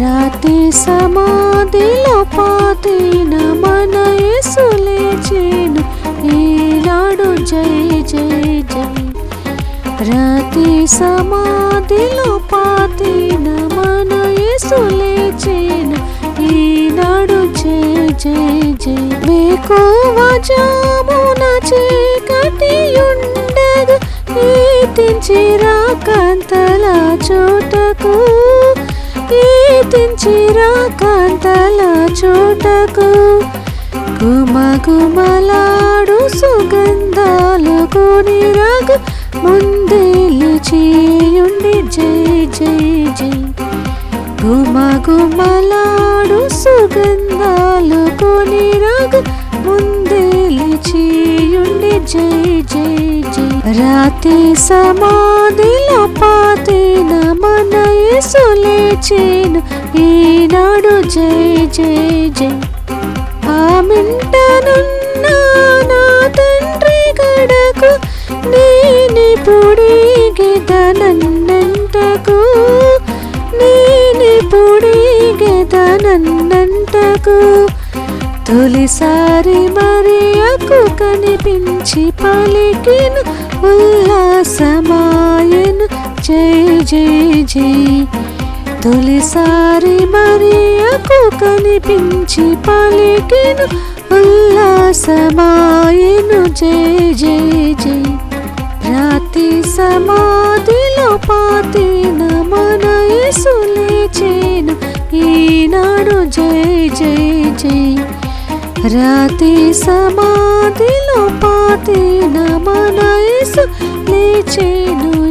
రాతి సమాధిలో పాతిన మన యేసు ఈనాడు జై జై జై. రాతి సమాధిలో పాతిన మన యేసు ఈనాడు జై జై జై. వేకువ జామున చీకటియుండగా ఈతించిరా కంతల చోటకు ఈతించిరా కంతల చోటకు గుమగుమలాడు సుగంధాలు కొని కొనిరాగ ముందేలు చేయుండి జై జై జై. గుమగుమలాడు సుగంధాలు కొని కొనిరాగ ముందేలు చేయుండి జై జై జై. రాతి సమాధిలో పాతిన మన యేసు ఈనాడు జై జై జై. ఆ మింటనున్న నా తండ్రి గడకు నేనిపుడిగెదనన్నంటకు నేనిపుడిగెదనన్నంటకు తొలిసారి మరియకు కనిపించి పలికిను ఉల్లాసమాయను. జై జై జై. తొలిసారి మరియకు కనిపించి పలికిను ఉల్లాసమాయను. జై జై జై. రాతి సమాధిలో పాతిన మన సులేచేను ఈనాడు జై జై జై. రాతి సమాధిలో పాతిన మన యేసు లేచేను